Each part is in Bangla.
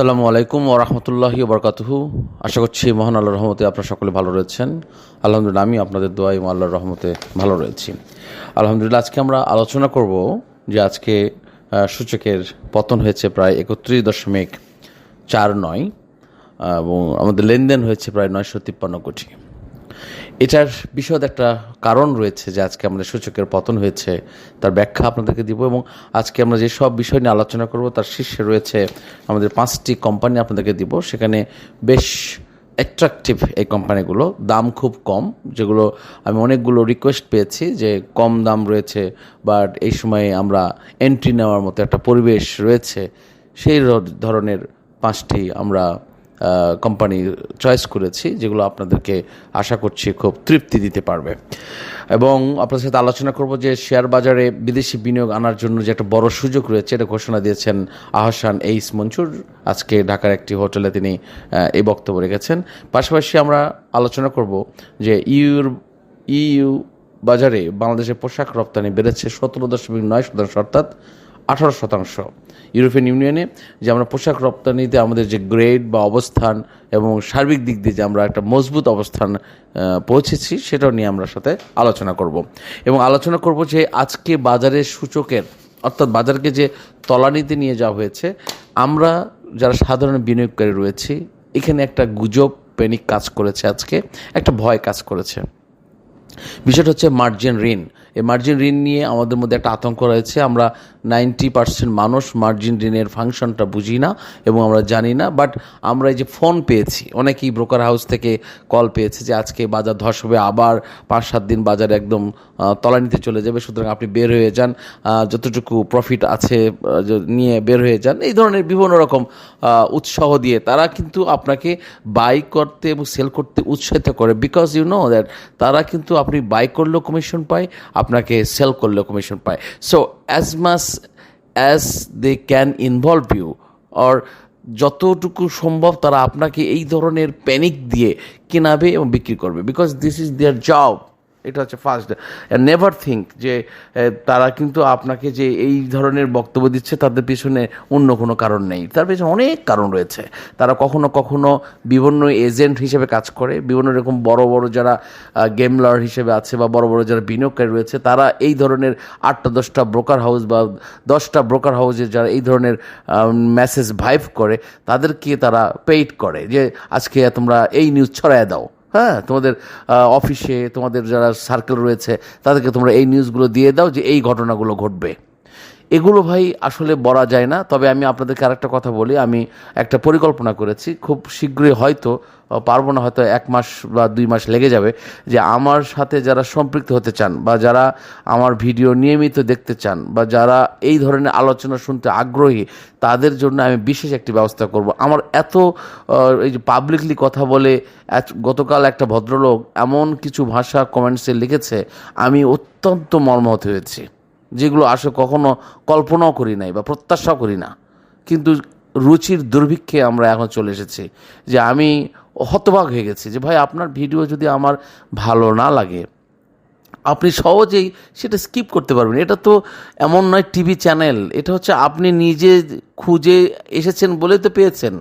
আসসালামু আলাইকুম ও রহমতুল্লাহি বরকাতুহু। আশা করছি মহান আল্লাহর রহমতে আপনারা সকলে ভালো রয়েছেন। আলহামদুলিল্লাহ, আমি আপনাদের দোয়াই আল্লাহর রহমতে ভালো রয়েছি। আলহামদুলিল্লাহ, আজকে আমরা আলোচনা করব যে আজকে সূচকের পতন হয়েছে প্রায় একত্রিশ দশমিক চার নয় এবং আমাদের লেনদেন হয়েছে প্রায় নয়শো তিপ্পান্ন কোটি। এটার বিশদ একটা কারণ রয়েছে যে আজকে আমাদের সূচকের পতন হয়েছে, তার ব্যাখ্যা আপনাদেরকে দিব এবং আজকে আমরা যে সব বিষয় নিয়ে আলোচনা করব, তার শীর্ষে রয়েছে আমাদের পাঁচটি কোম্পানি আপনাদেরকে দিব। সেখানে বেশ অ্যাট্রাকটিভ এই কোম্পানিগুলো দাম খুব কম, যেগুলো আমি অনেকগুলো রিকোয়েস্ট পেয়েছি যে কম দাম রয়েছে বাট এই সময়ে আমরা এন্ট্রি নেওয়ার মতো একটা পরিবেশ রয়েছে, সেই ধরনের পাঁচটি আমরা কোম্পানি চয়েস করেছি, যেগুলো আপনাদেরকে আশা করছি খুব তৃপ্তি দিতে পারবে। এবং আপনার সাথে আলোচনা করব যে শেয়ার বাজারে বিদেশি বিনিয়োগ আনার জন্য যে একটা বড় সুযোগ রয়েছে, এটা ঘোষণা দিয়েছেন আহসান এইস মঞ্চুর। আজকে ঢাকার একটি হোটেলে তিনি এই বক্তব্য রেখেছেন। পাশাপাশি আমরা আলোচনা করব যে ইউর ইইউ বাজারে বাংলাদেশের পোশাক রপ্তানি বেড়েছে সতেরো দশমিক নয় শতাংশ, অর্থাৎ আঠারো শতাংশ। ইউরোপিয়ান ইউনিয়নে যে আমরা পোশাক রপ্তানিতে আমাদের যে গ্রেড বা অবস্থান এবং সার্বিক দিক দিয়ে যে আমরা একটা মজবুত অবস্থান পৌঁছেছি, সেটাও নিয়ে আমরা সাথে আলোচনা করব। এবং আলোচনা করব যে আজকে বাজারের সূচকের, অর্থাৎ বাজারকে যে তলানিতে নিয়ে যাওয়া হয়েছে, আমরা যারা সাধারণ বিনিয়োগকারী রয়েছি, এখানে একটা গুজব পেনিক কাজ করেছে আজকে, একটা ভয় কাজ করেছে। বিষয়টা হচ্ছে মার্জিন ঋণ। এই মার্জিন ঋণ নিয়ে আমাদের মধ্যে একটা আতঙ্ক রয়েছে। আমরা নাইনটি পার্সেন্ট মানুষ মার্জিন ঋণের ফাংশনটা বুঝি না এবং আমরা জানি না বাট আমরা এই যে ফোন পেয়েছি, অনেকেই ব্রোকার হাউস থেকে কল পেয়েছে যে আজকে বাজার ধস হবে, আবার পাঁচ সাত দিন বাজার একদম তলানিতে চলে যাবে, সুতরাং আপনি বের হয়ে যান যতটুকু প্রফিট আছে নিয়ে বের হয়ে যান, এই ধরনের বিভিন্ন রকম উৎসাহ দিয়ে তারা কিন্তু আপনাকে বাই করতে এবং সেল করতে উৎসাহিত করে বিকজ ইউ নো দ্যাট তারা কিন্তু আপনি বাই করলেও কমিশন পায়, আপনাকে সেল করলেও কমিশন পায়। So as much as they can involve you or যতটুকু সম্ভব তারা আপনাকে এই ধরনের প্যানিক দিয়ে কেনাবে এবং বিক্রি করবে because this is their job এটা হচ্ছে ফার্স্ট নেভার থিঙ্ক যে তারা কিন্তু আপনাকে যে এই ধরনের বক্তব্য দিচ্ছে, তাদের পিছনে অন্য কোনো কারণ নেই। তার পিছনে অনেক কারণ রয়েছে। তারা কখনো কখনো বিভিন্ন এজেন্ট হিসেবে কাজ করে, বিভিন্ন রকম বড় বড় যারা গেমলার হিসেবে আছে বা বড় বড় যারা বিনিয়োগকারী রয়েছে, তারা এই ধরনের আটটা দশটা ব্রোকার হাউস বা দশটা ব্রোকার হাউসে যারা এই ধরনের মেসেজ ভাইভ করে, তাদেরকে তারা পেইড করে যে, আজকে তোমরা এই নিউজ ছড়ায় দাও। হ্যাঁ তোমাদের অফিসে তোমাদের যারা সার্কেল রয়েছে, তাদেরকে তোমরা এই নিউজগুলো দিয়ে দাও যে এই ঘটনাগুলো ঘটবে। এগুলো ভাই আসলে বলা যায় না, তবে আমি আপনাদেরকে আরেকটা কথা বলি, আমি একটা পরিকল্পনা করেছি, খুব শীঘ্রই হয়তো পারব না, হয়তো এক মাস বা দুই মাস লেগে যাবে, যে আমার সাথে যারা সম্পৃক্ত হতে চান, বা যারা আমার ভিডিও নিয়মিত দেখতে চান, বা যারা এই ধরনের আলোচনা শুনতে আগ্রহী, তাদের জন্য আমি বিশেষ একটি ব্যবস্থা করব। আমার এত এই যে পাবলিকলি কথা বলে গতকাল একটা ভদ্রলোক এমন কিছু ভাষা কমেন্টসে লিখেছে, আমি অত্যন্ত মর্মাহত হয়েছি। যেগুলো আসলে কখনো কল্পনাও করি নাই বা প্রত্যাশাও করি না। কিন্তু রুচির দুর্ভিক্ষে আমরা এখন চলে এসেছি যে আমি হতবাক হয়ে গেছি যে, ভাই, আপনার ভিডিও যদি আমার ভালো না লাগে, আপনি সহজেই সেটা স্কিপ করতে পারবেন। এটা তো এমন নয় টিভি চ্যানেল, এটা হচ্ছে আপনি নিজে খুঁজে এসেছেন বলে তো পেয়েছেন।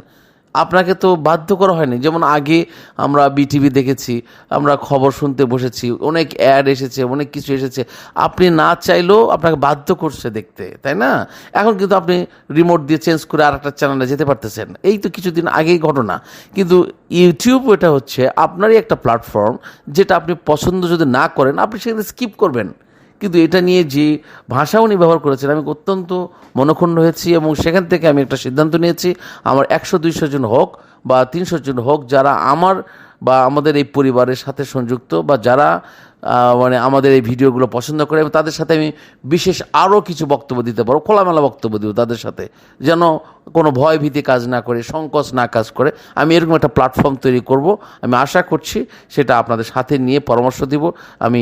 আপনাকে তো বাধ্য করা হয়নি। যেমন আগে আমরা বিটিভি দেখেছি, আমরা খবর শুনতে বসেছি, অনেক অ্যাড এসেছে, অনেক কিছু এসেছে। আপনি না চাইলেও আপনাকে বাধ্য করছে দেখতে, তাই না? এখন কিন্তু আপনি রিমোট দিয়ে চেঞ্জ করে আর একটা চ্যানেলে যেতে পারতেছেন। এই তো কিছুদিন আগেই ঘটনা। কিন্তু ইউটিউব এটা হচ্ছে আপনারই একটা প্ল্যাটফর্ম যেটা আপনি পছন্দ যদি না করেন, আপনি সেখানে স্কিপ করবেন। কিন্তু এটা নিয়ে যে ভাষা উনি ব্যবহার করেছেন, আমি অত্যন্ত মনক্ষুণ্ণ হয়েছি এবং সেখান থেকে আমি একটা সিদ্ধান্ত নিয়েছি, আমার একশো দুইশো জন হোক বা তিনশো জন হোক যারা আমার বা আমাদের এই পরিবারের সাথে সংযুক্ত বা যারা মানে আমাদের এই ভিডিওগুলো পছন্দ করে এবং তাদের সাথে আমি বিশেষ আরও কিছু বক্তব্য দিতে পারব, খোলামেলা বক্তব্য দিব তাদের সাথে, যেন কোনো ভয়ভীতি কাজ না করে, সংকোচ না কাজ করে। আমি এরকম একটা প্ল্যাটফর্ম তৈরি করব। আমি আশা করছি সেটা আপনাদের সাথে নিয়ে পরামর্শ দিব, আমি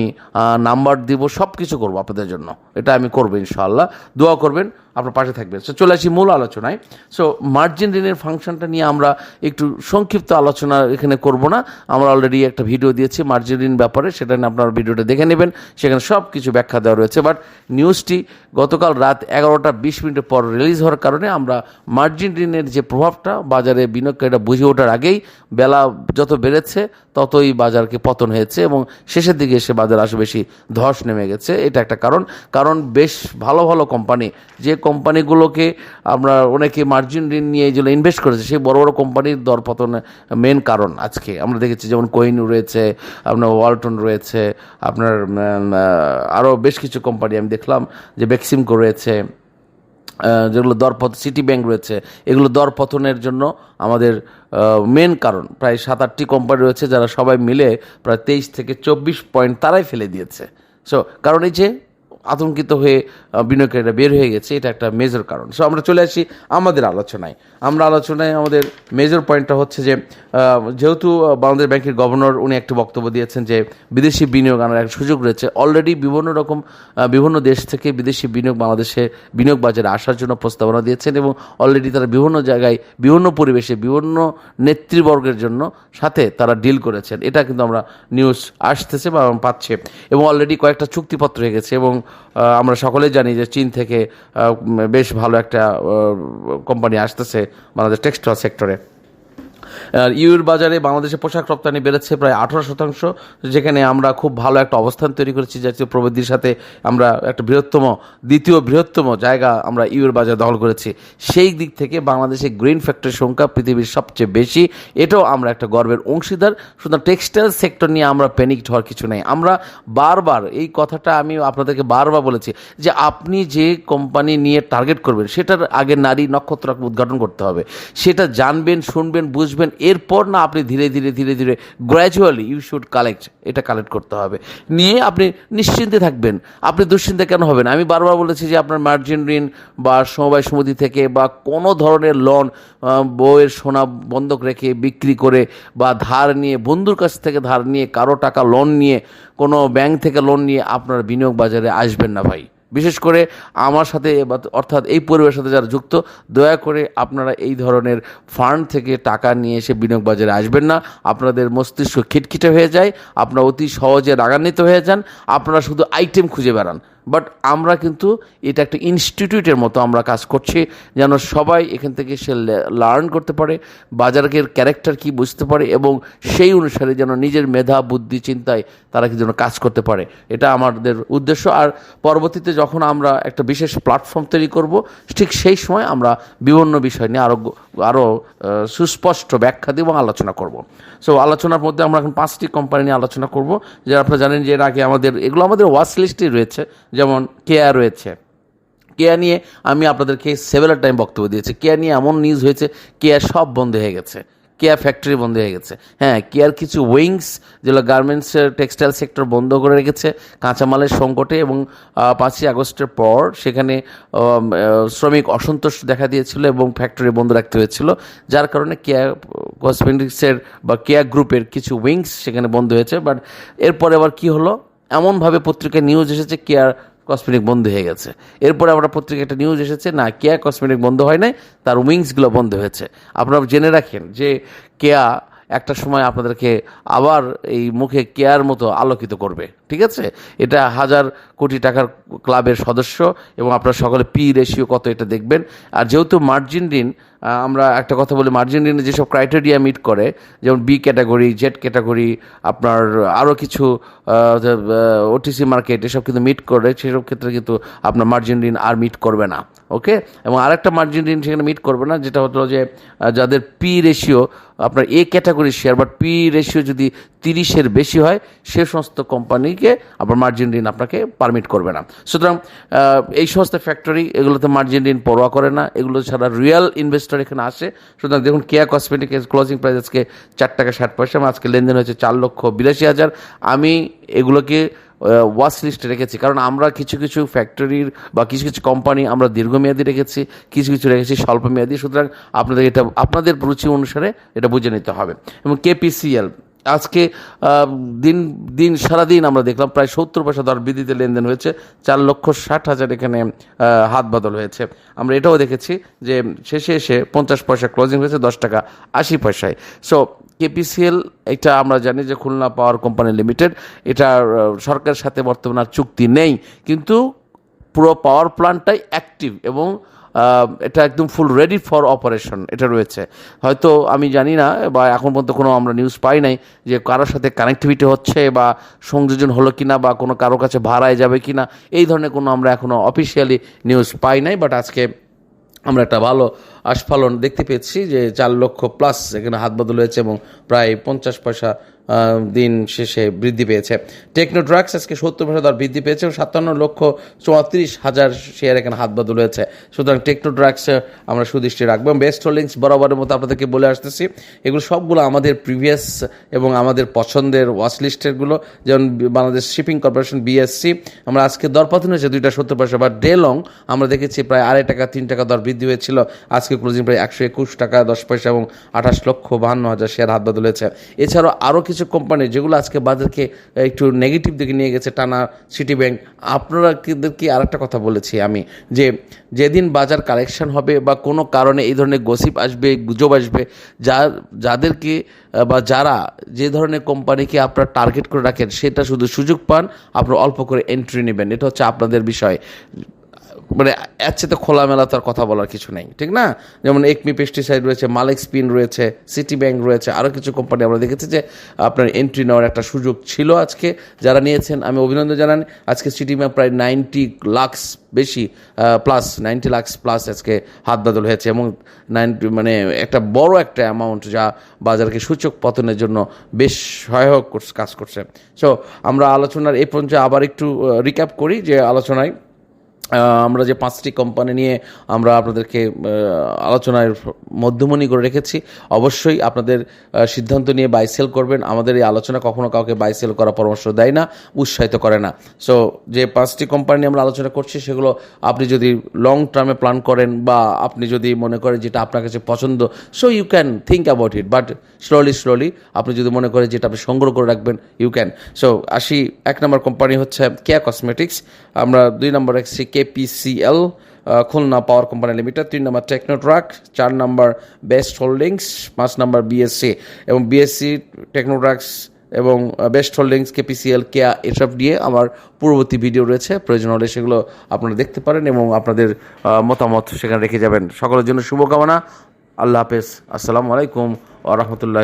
নাম্বার দিব সব কিছু করব আপনাদের জন্য। এটা আমি করব ইনশাআল্লাহ। দোয়া করবেন, আপনার পাশে থাকবেন। সো চলে আসি মূল আলোচনায়। সো মার্জিন ঋণের ফাংশনটা নিয়ে আমরা একটু সংক্ষিপ্ত আলোচনা এখানে করব না। আমরা অলরেডি একটা ভিডিও দিয়েছি মার্জিন ঋণ ব্যাপারে, সেটা নিয়ে আপনারা আমার ভিডিওটা দেখে নেবেন। সেখানে সব কিছু ব্যাখ্যা দেওয়া রয়েছে। বাট নিউজটি গতকাল রাত এগারোটা বিশ মিনিটের পর রিলিজ হওয়ার কারণে আমরা মার্জিন ঋণের যে প্রভাবটা, বাজারে বিনিয়োগকারীরা বুঝে ওঠার আগেই বেলা যত বেড়েছে, ততই বাজারকে পতন হয়েছে এবং শেষের দিকে এসে বাজার আসে বেশি ধস নেমে গেছে। এটা একটা কারণ। কারণ বেশ ভালো ভালো কোম্পানি যে কোম্পানিগুলোকে আমরা অনেকে মার্জিন ঋণ নিয়ে যেগুলো ইনভেস্ট করেছে, সেই বড় বড় কোম্পানির দর পতন মেন কারণ আজকে। আমরা দেখেছি যেমন কোহিনু রয়েছে, আপনার ওয়ালটন রয়েছে আপনার আরও বেশ কিছু কোম্পানি আমি দেখলাম যে বেক্সিমকো রয়েছে যেগুলো দরপত সিটি ব্যাংক রয়েছে, এগুলো দরপতনের জন্য আমাদের মেন কারণ। প্রায় সাত আটটি কোম্পানি রয়েছে যারা সবাই মিলে প্রায় তেইশ থেকে চব্বিশ পয়েন্ট তারাই ফেলে দিয়েছে। সো কারণ এই যে আতঙ্কিত হয়ে বিনিয়োগকারীরা বের হয়ে গেছে, এটা একটা মেজর কারণ। সো আমরা চলে আসি আমাদের আলোচনায়। আমরা আলোচনায় আমাদের মেজর পয়েন্টটা হচ্ছে যে যেহেতু বাংলাদেশ ব্যাংকের গভর্নর উনি একটি বক্তব্য দিয়েছেন যে, বিদেশি বিনিয়োগ আনার একটা সুযোগ রয়েছে। অলরেডি বিভিন্ন রকম বিভিন্ন দেশ থেকে বিদেশি বিনিয়োগ বাংলাদেশে বিনিয়োগ বাজারে আসার জন্য প্রস্তাবনা দিয়েছেন এবং অলরেডি তারা বিভিন্ন জায়গায়, বিভিন্ন পরিবেশে, বিভিন্ন নেতৃবর্গের জন্য সাথে তারা ডিল করেছেন। এটা কিন্তু আমরা নিউজ আসতেছে বা পাচ্ছে। এবং অলরেডি কয়েকটা চুক্তিপত্র হয়ে গেছে এবং আমরা সকলেই জানি যে চীন থেকে বেশ ভালো একটা কোম্পানি আসতেছে বাংলাদেশ টেক্সটাইল সেক্টরে আর ইউর বাজারে বাংলাদেশে পোশাক রপ্তানি বেড়েছে প্রায় আঠারো শতাংশ, যেখানে আমরা খুব ভালো একটা অবস্থান তৈরি করেছি। জাতীয় প্রবৃদ্ধির সাথে আমরা একটা বৃহত্তম, দ্বিতীয় বৃহত্তম জায়গা আমরা ইউর বাজার দখল করেছি। সেই দিক থেকে বাংলাদেশে গ্রিন ফ্যাক্টরির সংখ্যা পৃথিবীর সবচেয়ে বেশি। এটাও আমরা একটা গর্বের অংশীদার। সুতরাং টেক্সটাইল সেক্টর নিয়ে আমরা প্যানিকড হওয়ার কিছু নেই। আমরা বারবার এই কথাটা আমি আপনাদেরকে বারবার বলেছি যে আপনি যে কোম্পানি নিয়ে টার্গেট করবেন, সেটার আগে নারী নক্ষত্র উদ্ঘাটন করতে হবে। সেটা জানবেন, শুনবেন, বুঝবেন এরপর না আপনি ধীরে ধীরে ধীরে ধীরে গ্র্যাজুয়ালি ইউ শুড কালেক্ট এটা কালেক্ট করতে হবে। নিয়ে আপনি নিশ্চিন্তে থাকবেন। আপনি দুশ্চিন্তে কেন হবেন? আমি বারবার বলেছি যে আপনার মার্জিন ঋণ বা সমবায় সমিতি থেকে বা কোনো ধরনের লোন বইয়ের সোনা বন্ধক রেখে বিক্রি করে বা ধার নিয়ে, বন্ধুর কাছ থেকে ধার নিয়ে, কারও টাকা লোন নিয়ে, কোনো ব্যাংক থেকে লোন নিয়ে আপনার বিনিয়োগ বাজারে আসবেন না ভাই। বিশেষ করে আমার সাথে অর্থাৎ এই পরিবারের সাথে যারা যুক্ত, দয়া করে আপনারা এই ধরনের ফান্ড থেকে টাকা নিয়ে এসে বিনিয়োগ বাজারে আসবেন না। আপনাদের মস্তিষ্ক খিটখিটে হয়ে যায়, আপনারা অতি সহজে রাগান্বিত হয়ে যান, আপনারা শুধু আইটেম খুঁজে বেড়ান। বাট আমরা কিন্তু এটা একটা ইনস্টিটিউটের মতো আমরা কাজ করছি, যেন সবাই এখান থেকে সে লার্ন করতে পারে, বাজারের ক্যারেক্টার কি বুঝতে পারে, এবং সেই অনুসারে যেন নিজের মেধা, বুদ্ধি, চিন্তায় তারা কি যেন কাজ করতে পারে। এটা আমাদের উদ্দেশ্য। আর পরবর্তীতে যখন আমরা একটা বিশেষ প্ল্যাটফর্ম তৈরি করব, ঠিক সেই সময় আমরা বিভিন্ন বিষয় নিয়ে আরও আরও সুস্পষ্ট ব্যাখ্যা দিয়ে এবং আলোচনা করব। সো আলোচনার মধ্যে আমরা এখন পাঁচটি কোম্পানি নিয়ে আলোচনা করব, যে আপনারা জানেন যে এর আগে আমাদের, এগুলো আমাদের ওয়াচ লিস্টেই রয়েছে। যেমন কেয়া রয়েছে। কেয়া নিয়ে আমি আপনাদেরকে সেভেলার টাইম বক্তব্য দিয়েছি। কেয়া নিয়ে এমন নিউজ হয়েছে কেয়া সব বন্ধ হয়ে গেছে। কেয়া ফ্যাক্টরি বন্ধ হয়ে গেছে। হ্যাঁ কেয়ার কিছু উইংস যেগুলো গার্মেন্টসের টেক্সটাইল সেক্টর বন্ধ করে রেখেছে, কাঁচামালের সংকটে এবং পাঁচই আগস্টের পর সেখানে শ্রমিক অসন্তোষ দেখা দিয়েছিল এবং ফ্যাক্টরি বন্ধ রাখতে হয়েছিল। যার কারণে কেয়া কসমেটিক্সের বা কেয়া গ্রুপের কিছু উইংস সেখানে বন্ধ হয়েছে। বাট এরপরে আবার কি হলো? এমনভাবে পত্রিকায় নিউজ এসেছে কেয়ার কসমেটিক বন্ধ হয়ে গেছে। এরপরে আমরা পত্রিকায় একটা নিউজ এসেছে, না কেয়া কসমেটিক বন্ধ হয় নাই, তার উইংসগুলো বন্ধ হয়েছে। আপনারা জেনে রাখেন যে কেয়া একটা সময় আপনাদেরকে আবার এই মুখে কেয়ার মতো আলোকিত করবে। ঠিক আছে? এটা হাজার কোটি টাকার ক্লাবের সদস্য এবং আপনারা সকলে পি রেশিও কত এটা দেখবেন। আর যেহেতু মার্জিন ঋণ আমরা একটা কথা বলি, মার্জিন ঋণে যেসব ক্রাইটেরিয়া মিট করে, যেমন বি ক্যাটাগরি জেড ক্যাটাগরি আপনার আরও কিছু ওটিসি মার্কেট এসব কিন্তু মিট করে, সেসব ক্ষেত্রে কিন্তু আপনার মার্জিন ঋণ আর মিট করবে না ওকে এবং আরেকটা মার্জিন ঋণ সেখানে মিট করবে না, যেটা হলো যে যাদের পি রেশিও আপনার এ ক্যাটাগরির শেয়ার বাট পি রেশিও যদি তিরিশের বেশি হয়, সে সমস্ত কোম্পানিকে আবার মার্জিন ঋণ আপনাকে পারমিট করবে না। সুতরাং এই সমস্ত ফ্যাক্টরি এগুলোতে মার্জিন ঋণ পরোয়া করে না। এগুলো ছাড়া রিয়েল ইনভেস্টর এখানে আসে। সুতরাং দেখুন কেয়া কসমেটিক ক্লোজিং প্রাইস আজকে চার টাকা ষাট পয়সা। আজকে লেনদেন হয়েছে চার লক্ষ বিরাশি হাজার। আমি এগুলোকে ওয়াচ লিস্টে রেখেছি। কারণ আমরা কিছু কিছু ফ্যাক্টরির বা কিছু কিছু কোম্পানি আমরা দীর্ঘমেয়াদী রেখেছি, কিছু কিছু রেখেছি স্বল্পমেয়াদী। সুতরাং আপনাদের এটা, আপনাদের রুচি অনুসারে এটা বুঝে নিতে হবে। এবং কেপিসিএল আজকে দিন দিন, সারাদিন আমরা দেখলাম প্রায় সত্তর পয়সা দর বৃদ্ধিতে লেনদেন হয়েছে, চার লক্ষ ষাট হাজার এখানে হাত বদল হয়েছে। আমরা এটাও দেখেছি যে শেষে এসে পঞ্চাশ পয়সা ক্লোজিং হয়েছে, দশ টাকা আশি পয়সায়। সো কেপিসিএল এটা আমরা জানি যে খুলনা পাওয়ার কোম্পানি লিমিটেড এটা সরকারের সাথে বর্তমানে আর চুক্তি নেই। কিন্তু পুরো পাওয়ার প্ল্যান্টটাই অ্যাক্টিভ এবং এটা একদম ফুল রেডি ফর অপারেশন এটা রয়েছে। হয়তো আমি জানি না, বা এখন পর্যন্ত কোনো আমরা নিউজ পাই নাই যে কারোর সাথে কানেক্টিভিটি হচ্ছে বা সংযোজন হলো কি না বা কোনো কারও কাছে ভাড়ায় যাবে কি না এই ধরনের কোনো আমরা এখনও অফিসিয়ালি নিউজ পাই নাই বাট আজকে আমরা একটা ভালো আস্ফালন দেখতে পেয়েছি যে চার লক্ষ প্লাস এখানে হাত বদল হয়েছে এবং প্রায় পঞ্চাশ পয়সা দিন শেষে বৃদ্ধি পেয়েছে। টেকনো ড্রাগস আজকে সত্তর পয়সা দর বৃদ্ধি পেয়েছে এবং সাতান্ন লক্ষ চুয়াত্রিশ হাজার শেয়ার এখানে হাত বদল হয়েছে সুতরাং টেকনো ড্রাগস আমরা সুদৃষ্টি রাখব এবং বেস্ট হোল্ডিংস বরাবরের মতো আপনাদেরকে বলে আসতেছি। এগুলো সবগুলো আমাদের প্রিভিয়াস এবং আমাদের পছন্দের ওয়াচ লিস্টেরগুলো যেমন বাংলাদেশ শিপিং কর্পোরেশন বিএসসি আমরা আজকে দর পতন হয়েছে দুইটা সত্তর পয়সা বা ডে লং আমরা দেখেছি প্রায় আড়াই টাকা, তিন টাকা দর বৃদ্ধি হয়েছিল। আজকে ক্লোজিং প্রায় একশো একুশ টাকা, দশ পয়সা এবং আঠাশ লক্ষ বাহান্ন হাজার শেয়ার হাত বদল হয়েছে এছাড়াও আরও কিছু কোম্পানি যেগুলো আজকে বাজারকে একটু নেগেটিভ দিকে নিয়ে গেছে টানা সিটি ব্যাংক আপনারা কি আরেকটা কথা বলেছি আমি? যে যেদিন বাজার কালেকশন হবে বা কোনো কারণে এই ধরনের গসিপ আসবে, গুজব আসবে, যা, যাদেরকে বা যারা যে ধরনের কোম্পানিকে আপনারা টার্গেট করে রাখেন, সেটা শুধু সুযোগ পান, আপনারা অল্প করে এন্ট্রি নেবেন। এটা হচ্ছে আপনাদের বিষয়। মানে এর তো খোলামেলা তার কথা বলার কিছু নেই, ঠিক না? যেমন একমি পেস্টিসাইড রয়েছে, মালিক স্পিন রয়েছে সিটি ব্যাংক রয়েছে আরও কিছু কোম্পানি আমরা দেখেছি যে আপনার এন্ট্রি নেওয়ার একটা সুযোগ ছিল আজকে। যারা নিয়েছেন, আমি অভিনন্দন জানান। আজকে সিটি ব্যাংক প্রায় নাইনটি লাক্স বেশি প্লাস নাইনটি লাক্স প্লাস আজকে হাত বাদল হয়েছে এবং নাইনটি মানে একটা বড় একটা অ্যামাউন্ট যা বাজারকে সূচক পতনের জন্য বেশ সহায়ক কাজ করছে। সো আমরা আলোচনার এই পর্যন্ত আবার একটু রিক্যাপ করি যে আলোচনায় আমরা যে পাঁচটি কোম্পানি নিয়ে আমরা আপনাদেরকে আলোচনার মধ্যমণি করে রেখেছি, অবশ্যই আপনাদের সিদ্ধান্ত নিয়ে বাই সেল করবেন। আমাদের এই আলোচনা কখনো কাউকে বাই সেল করার পরামর্শ দেয় না, উৎসাহিত করে না। সো যে পাঁচটি কোম্পানি আমরা আলোচনা করছি, সেগুলো আপনি যদি লং টার্মে প্ল্যান করেন বা আপনি যদি মনে করেন যেটা আপনার কাছে পছন্দ so you can think about it but slowly slowly আপনি যদি মনে করেন যেটা আপনি সংগ্রহ করে রাখবেন ইউ ক্যান সো আসি, এক নম্বর কোম্পানি হচ্ছে কেয়া কসমেটিক্স আমরা দুই নম্বর রাখছি KPCL Khulna power company limited তিন নম্বর টেকনোট্রাক চার নম্বর বেস্ট হোল্ডিংস পাঁচ নম্বর বিএসসি এবং বিএসসি টেকনোট্রাক্স এবং বেস্ট হোল্ডিংস কেপিসিএল কেয়া এসব নিয়ে আমার পূর্ববর্তী ভিডিও রয়েছে। প্রয়োজন হলে সেগুলো আপনারা দেখতে পারেন এবং আপনাদের মতামত সেখানে রেখে যাবেন। সকলের জন্য শুভকামনা। আল্লাহ হাফেজ। আসসালামু আলাইকুম আ রহমতুল্লাহ